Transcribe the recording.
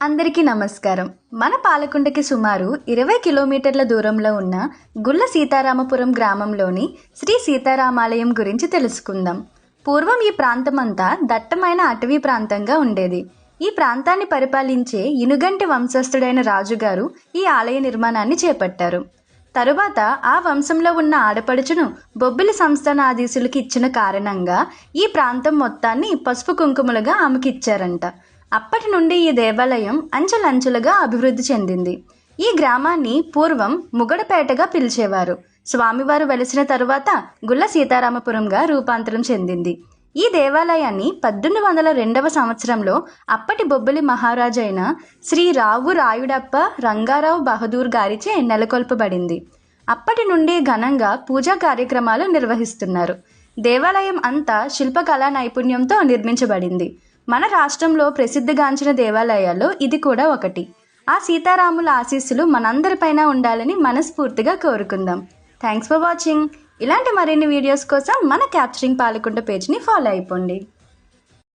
అందరికీ నమస్కారం. మన పాలకుండకి సుమారు ఇరవై కిలోమీటర్ల దూరంలో ఉన్న గుళ్ళ సీతారామపురం గ్రామంలోని శ్రీ సీతారామాలయం గురించి తెలుసుకుందాం. పూర్వం ఈ ప్రాంతమంతా దట్టమైన అటవీ ప్రాంతంగా ఉండేది. ఈ ప్రాంతాన్ని పరిపాలించే ఇనుగంటి వంశస్థుడైన రాజుగారు ఈ ఆలయ నిర్మాణాన్ని చేపట్టారు. తరువాత ఆ వంశంలో ఉన్న ఆడపడుచును బొబ్బిలి సంస్థానాధీశులకి ఇచ్చిన కారణంగా ఈ ప్రాంతం మొత్తాన్ని పసుపు కుంకుమలుగా ఆమెకిచ్చారంట. అప్పటి నుండి ఈ దేవాలయం అంచెలంచెలుగా అభివృద్ధి చెందింది. ఈ గ్రామాన్ని పూర్వం ముగడపేటగా పిలిచేవారు. స్వామివారు వెలిసిన తరువాత గుల్ల సీతారామపురంగా రూపాంతరం చెందింది. ఈ దేవాలయాన్ని పద్దెనిమిది వందల రెండవ సంవత్సరంలో అప్పటి బొబ్బిలి మహారాజైన శ్రీ రావు రాయుడప్ప రంగారావు బహదూర్ గారిచే నెలకొల్పబడింది. అప్పటి నుండి ఘనంగా పూజా కార్యక్రమాలు నిర్వహిస్తున్నారు. దేవాలయం అంతా శిల్పకళా నైపుణ్యంతో నిర్మించబడింది. మన రాష్ట్రంలో ప్రసిద్ధిగాంచిన దేవాలయాల్లో ఇది కూడా ఒకటి. ఆ సీతారాముల ఆశీస్సులు మనందరిపైన ఉండాలని మనస్ఫూర్తిగా కోరుకుందాం. థ్యాంక్స్ ఫర్ వాచింగ్ ఇలాంటి మరిన్ని వీడియోస్ కోసం మన క్యాప్చరింగ్ పాలకుంట పేజ్ని ఫాలో అయిపోండి.